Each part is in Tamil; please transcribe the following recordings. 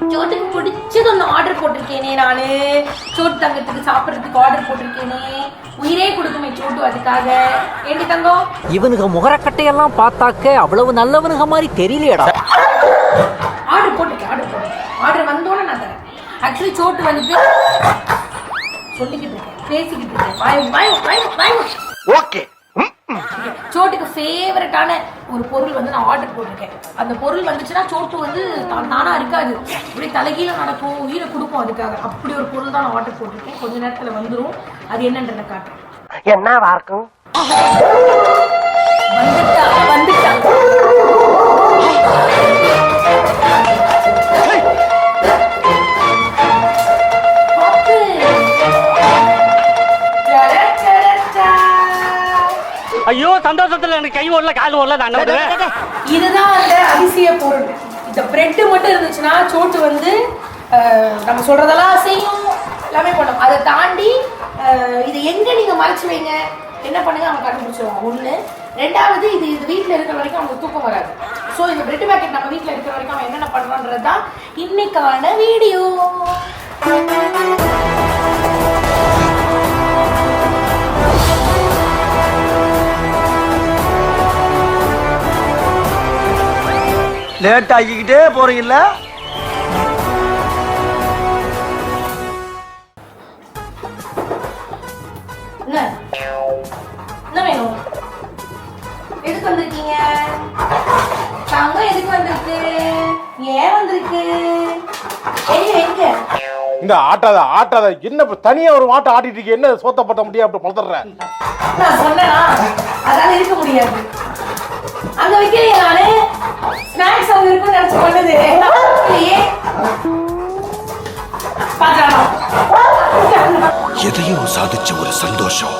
சோட்டுக்கு பிடிச்சது ஒன்று ஆர்டர் போட்டிருக்கேனே நானு. சோட்டு தங்கத்துக்கு சாப்பிட்றதுக்கு ஆர்டர் போட்டிருக்கேனே. உயிரே கொடுக்குமே சோட்டு அதுக்காக. ஏண்டி தங்கம்? இவனுங்க முகரக்கட்டையெல்லாம் பார்த்தாக்க அவ்வளவு நல்லவனுங்க மாதிரி தெரியலையடா. ஆர்டர் போட்டிருக்கேன் ஆர்டர் போட்டிருக்கேன் ஆர்டர் வந்தோடனே நான் தரேன். ஆக்சுவலி சோட்டு வந்துட்டு சொல்லிக்கிட்டு இருக்கேன் பேசிக்கிட்டு இருக்கேன். வாய் ஓகே சோட்டுக்கு ஃபேவரட்டான ஒரு பொருள் வந்து நான் ஆர்டர் போட்டிருக்கேன். அந்த பொருள் வந்துச்சுன்னா சோட்டு வந்து தானா இருக்காது. இப்படி தலைகீழ நடக்கும் உயிரை கொடுக்கும் அதுக்காக. அப்படி ஒரு பொருள் தான் நான் ஆர்டர் போட்டிருக்கேன். கொஞ்ச நேரத்துல வந்துரும். அது என்னன்றதை காட்டுறேன். என்னவா இருக்கும் வந்துட்டா வந்துட்டா. ஐயோ சந்தோஷத்துல எனக்கு கை ஓடல கால் ஓடல நான் இதுதான் அந்த அதிசய பொருள். இந்த பிரெட் மட்டும் இருந்துச்சுன்னா சோட்டு வந்து நம்ம சொல்றதெல்லாம் செய்யும் எல்லாமே பண்ணும். அதை தாண்டி இது எங்க நீங்க மறைச்சு வைங்க? என்ன பண்ணுங்க? அவங்க கண்டுபிடிச்சிருவாங்க. ஒண்ணு. ரெண்டாவது இது இது வீட்டில் இருக்கிற வரைக்கும் அவங்க தூக்கம் வராது. ஸோ இந்த பிரெட் பேக்கெட் நம்ம வீட்டில் இருக்கிற வரைக்கும் அவன் என்னென்ன பண்றான்றது தான் இன்னைக்கான வீடியோ லேட் ஆகிக்கிட்டே போறீங்கல்ல? என்ன? என்ன வேணும்? எதுக்கு வந்திருக்கீங்க? தங்கம் எதுக்கு வந்திருக்கு? ஏன் வந்திருக்கு? எங்க எங்க இந்த ஆட்டாத ஆட்டாத என்ன இப்ப தனியா ஒரு மாட்டை ஆட்டிட்டு இருக்கீங்க என்ன சோத்த பட்ட முடியாது அப்படி பழத்துற? நான் சொன்னேனா? அதால இருக்க முடியாது. அங்க வைக்கலையே நானு ஸ்நாக்ஸ் அங்க இருக்குன்னு நினைச்சு பண்ணது எதையோ சாதிச்ச ஒரு சந்தோஷம்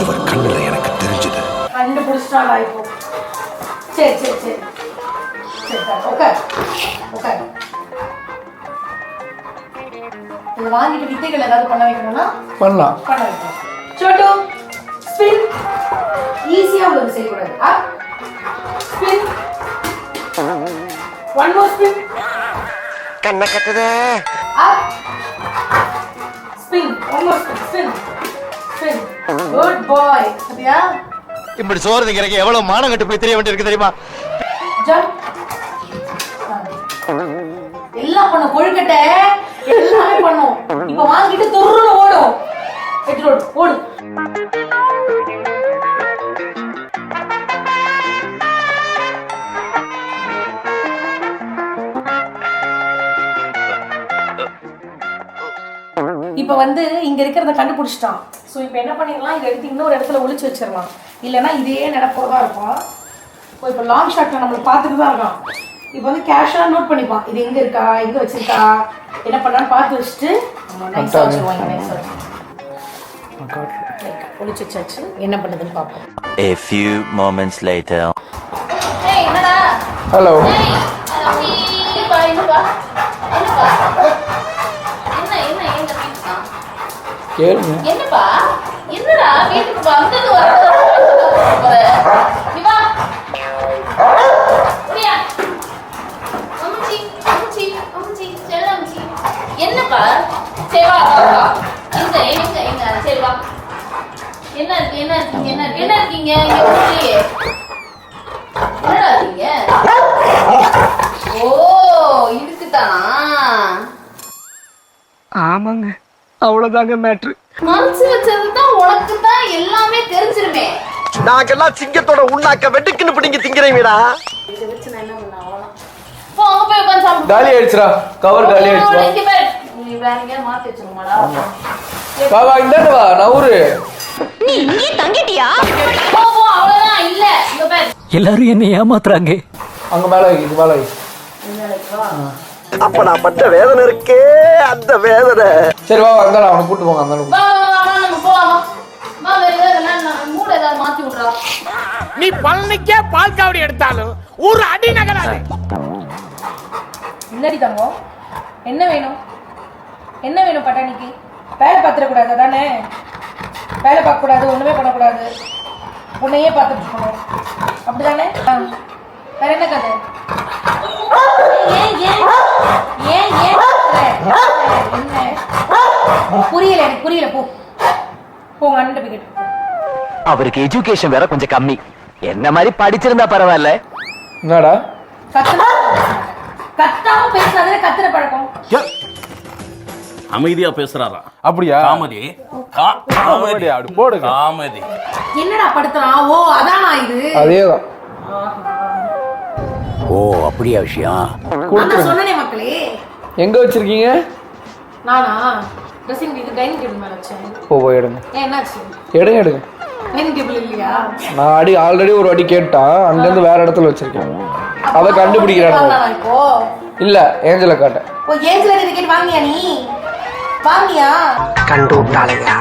இவர் கண்ணுல எனக்கு தெரிஞ்சது. கண்டுபிடிச்சிட்டாடா இப்போ சரி சரி சரி. சரி உட்கார். உட்கார். இதை வாங்கிட்டு வித்தைகள் ஏதாவது பண்ண வைக்கணும்னா பண்ணலாம். பண்ண வைக்கணும். சோட்டு ஸ்பின் ஈஸியா உங்களுக்கு செய்யக்கூடாது. ஆ? ஒன் மோர் ஸ்பின் கண்ணை கட்டுதே. Up. Spin. One more spin. Spin. Spin. Good boy. சரியா? இப்படி சோறு திங்கிறக்கு எவ்வளவு மானம் கட்டு போய் தெரிய வேண்டியிருக்கு தெரியுமா? Jump. எல்லாம் பண்ணும் கொழுக்கட்டை. எல்லாமே பண்ணும். இப்ப வாங்கிட்டு தொருன்னு ஓடும். ரோடு இப்ப வந்து இங்க இருக்கிறத கண்டுபிடிச்சிட்டான் ஸோ இப்போ என்ன பண்ணிடலாம் இதை எடுத்து இன்னொரு இடத்துல ஒளிச்சு வச்சிடலாம் இல்லைன்னா இதே நினப்போட தான் இருப்பான் இப்போ இப்போ லாங் ஷாட்ல நம்மளை பார்த்துட்டு தான் இருக்கான் இப்போ வந்து கேஷாக நோட் பண்ணிப்பான் இது எங்க இருக்கா எங்க வச்சிருக்கா என்ன பண்ணான்னு பார்த்து வச்சுட்டு நம்ம நைஸாக வச்சுருவாங்க நைஸாக ஒளிச்சு வச்சாச்சு என்ன பண்ணுதுன்னு பார்ப்போம் A few moments later. ஏய் என்னடா ஹலோ ஏய் என்னப்பா என்னப்பா என்னப்பா என்ன என்ன ஏன் தப்பிட்டான் கேளுங்க. என்னப்பா? என்னடா வீட்டுக்கு வந்தது என்னப்பா? சரி வா வா, வா. எங்க எங்க எங்க சரி வா. என்ன இருக்கு என்ன இருக்கீங்க என்ன இருக்கு? என்ன இருக்கீங்க? இங்க அம்முச்சி என்னடா இருக்கீங்க? ஓ இதுக்குதானா ஆமாங்க. அவ்வளவுதாங்க மேட்ரு மறைச்சு வச்சது தான் உனக்கு தான் எல்லாமே தெரிஞ்சிருமே. நாங்கெல்லாம் சிங்கத்தோட உண்ணாக்க வெட்டுக்குன்னு பிடிங்க திங்கிறீங்கடா போ அங்க போய் உட்கார்ந்து சாப்பிடு. காலி ஆயிடுச்சுடா. கவர் காலி ஆயிடுச்சுடா. இங்க பாரு. நீ வேற எங்கேயாவது மாத்தி வச்சிருமாடா வா வா இந்தாண்டு வா நவுரு போ போ அவ்வளவுதான். இல்ல இங்க பாரு. எல்லாரும் என்ன ஏமாத்துறாங்க. அங்க மேல வை இது மேல வை அப்ப நான் பட்ட வேதனை இருக்கே அந்த வேதனை. சரி வா வா அந்தாண்ட அவனை கூட்டு போங்க அந்த நீ பழனிக்கே பால் காவடி எடுத்தாலும் ஒரு அடி நகராது. என்னடி தங்கம்? என்ன வேணும்? என்ன வேணும் பட்டாணிக்கு? வேலை பார்த்துடக்கூடாது தானே? வேலை பார்க்கக்கூடாது ஒன்றுமே பண்ணக்கூடாது. உன்னையே பார்த்துட்டு இருக்கணும். அப்படிதானே? ஆ. வேற என்ன கதை? புரியல எனக்கு புரியல. போ. போங்க அண்ணன் போய் கேட்டு அவருக்கு எஜுகேஷன் வேற கொஞ்சம் கம்மி. என்ன மாதிரி படிச்சிருந்தா பரவாயில்ல? என்னடா? கத்தாம பேசாதே கத்துற பழக்கம். அமைதியா பேசுறாராம் அப்படியா? காமெடி காமெடி, அப்படி போடுங்க. காமெடி என்னடா படுத்துறான்? ஓ அதானா இது? அதேதான். ஓ அப்படியா விஷயம்? சொன்னனே மக்களே. எங்க வச்சிருக்கீங்க? நானா ட்ரெஸ்ஸிங் இது டைனிங் டேபிள் மேல வச்சேன். ஓ போய் எடுங்க. என்னாச்சு? எடுங்க எடுங்க. டைனிங் டேபிள் இல்லையா? நான் அடி ஆல்ரெடி ஒரு வாட்டி கேட்டான். அங்கேருந்து வேற இடத்துல வச்சிருக்கேன். அதை கண்டுபிடிக்கிறானு இப்போ இல்ல ஏஞ்சல காட்ட ஓ ஏஞ்சல டிக்கெட் வாங்கியா நீ? வாங்கியா கண்டு விட்டாளையா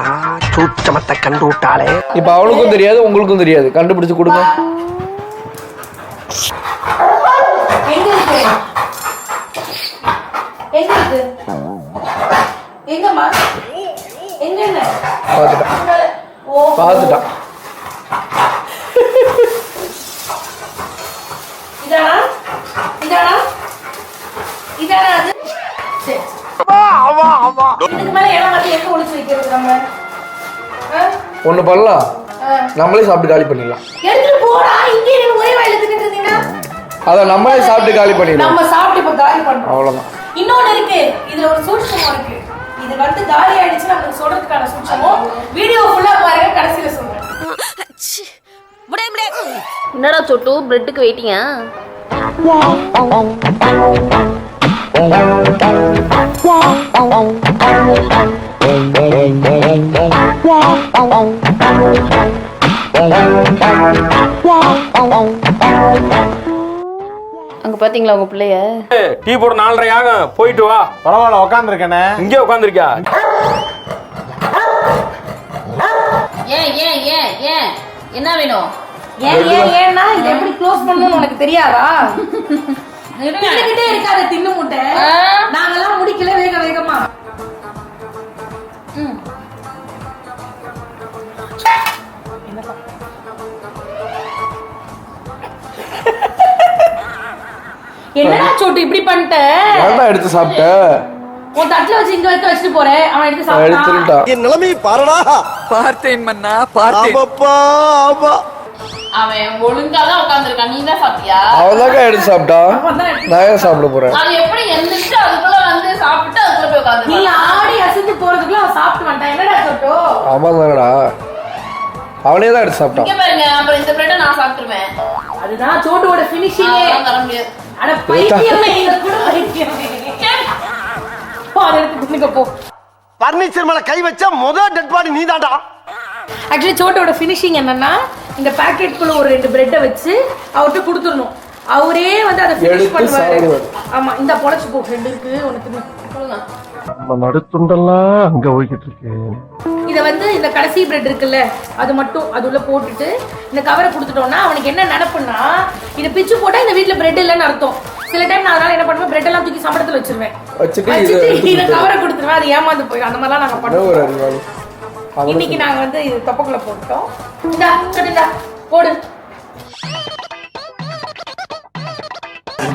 சூச்சமத்தை கண்டு விட்டாளே இப்ப அவனுக்கும் தெரியாது உங்களுக்கும் தெரியாது. கண்டுபிடிச்சு கொடுங்க. எங்க இருக்கு எங்க இருக்கு எங்கம்மா எங்க என்ன பார்த்துட்டான். இதானா? இதானா? இதானா அது? ஒண்ணு பண்ணலாம். நம்மளே சாப்பிட்டு காலி பண்ணிடலாம். அதை நம்மளே சாப்பிட்டு காலி பண்ணிடலாம் நம்ம சாப்பிட்டு இப்ப காலி பண்றோம். அவ்வளவுதான். இன்னொன்னு இருக்கு. இதுல ஒரு சூட்சமம் இருக்கு. இது வந்து காலி ஆயிடுச்சு நமக்கு சொல்றதுக்கான சூட்சமம். வீடியோ ஃபுல்லா பாருங்க கடைசியில சொல்றேன். என்னடா சொட்டு? பிரெட்டுக்கு வெயிட்டிங்கா? அங்க பாத்தீங்களா உங்க பிள்ளைய? டீ போட நாலரை ஆகும் போயிட்டு வா. பரவாயில்ல உக்காந்துருக்கேனே. இங்கே உட்காந்துருக்கியா ஏன் ஏன் ஏன் ஏன்? என்ன வேணும்? ஏன் ஏன் ஏன்னா இதை எப்படி க்ளோஸ் பண்ணணும்னு உனக்கு தெரியாதா? தின்னுக்கிட்டே இருக்காத தின்னு முட்டை. நாங்கெல்லாம் முடிக்கல வேக வேகமா. ம். என்னடா சோட்டு இப்படி பண்ணிட்ட? ஏன்டா எடுத்து சாப்பிட்ட? உன் தட்டுல வச்சு இங்க வைக்க வச்சுட்டு போறேன் அவன் எடுத்து சாப்பிட்டான். என் நிலைமை பாருடா. பார்த்தேன் மன்னா பார்த்தேன். ஆமாப்பா ஆமா. அவன் ஒழுங்கா தான் உட்காந்துருக்கான் நீ தான் சாப்பிட்டியா? அவதாக்கா எடுத்து சாப்பிட்டா நான் சாப்பிட போறேன்? அவன் எப்படி எந்திரிச்சு அதுக்குள்ள வந்து சாப்பிட்டு அதுக்குள்ள போய் நீ உட்காந்து ஆடி அசைஞ்சு போறதுக்குள்ள அவன் சாப்பிட்டு வந்துட்டான். என்னடா சோட்டோ? ஆமா தானடா அவனே தான் எடுத்து சாப்பிட்டான். இங்க பாருங்க அப்புறம் இந்த பிரெட்டை நான் சாப்பிட்டுருவேன். அதுதான் சோட்டோட பினிஷிங்கே அதெல்லாம் தர முடியாது. அட பைத்தியமே இந்த கூட பைத்தியமே போ அதை எடுத்து போ. பர்னிச்சர் மேல கை வச்ச முதல் டெட் பாடி நீதான்டா. ஆக்சுவலி சோட்டோட ஃபினிஷிங் என்னன்னா இந்த பாக்கெட்டுக்குள்ள ஒரு ரெண்டு பிரெட்டை வச்சு அவர்கிட்ட கொடுத்துடணும். அவரே வந்து அதை ஃபினிஷ் பண்ணுவாரு. ஆமா இந்த பொழைச்சு போ ரெண்டு இருக்கு உனக்கு. நம்ம நடுத்துண்டெல்லாம் அங்க போய்கிட்டு இருக்கு. இதை வந்து இந்த கடைசி பிரெட் இருக்குல்ல அது மட்டும் அது உள்ள போட்டுட்டு இந்த கவரை கொடுத்துட்டோம்னா அவனுக்கு என்ன நினப்புன்னா இதை பிச்சு போட்டா இந்த வீட்ல பிரெட் இல்லைன்னு அர்த்தம். சில டைம் நான் அதனால என்ன பண்ணுவேன் பிரெட் எல்லாம் தூக்கி சம்பளத்துல வச்சிருவேன். வச்சுட்டு இதை கவரை கொடுத்துருவேன் அது ஏமாந்து போயிடும். அந்த மாதிரிலாம் நாங்க என்ன பண்ணுவோம். இன்னைக்கு நாங்க வந்து இது தொப்பக்குள்ள போட்டோம் இந்தா இந்தா போடு.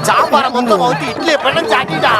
சாம்பார மொத்தம் ஊத்தி இட்லியை பண்ண சாட்டிட்டா?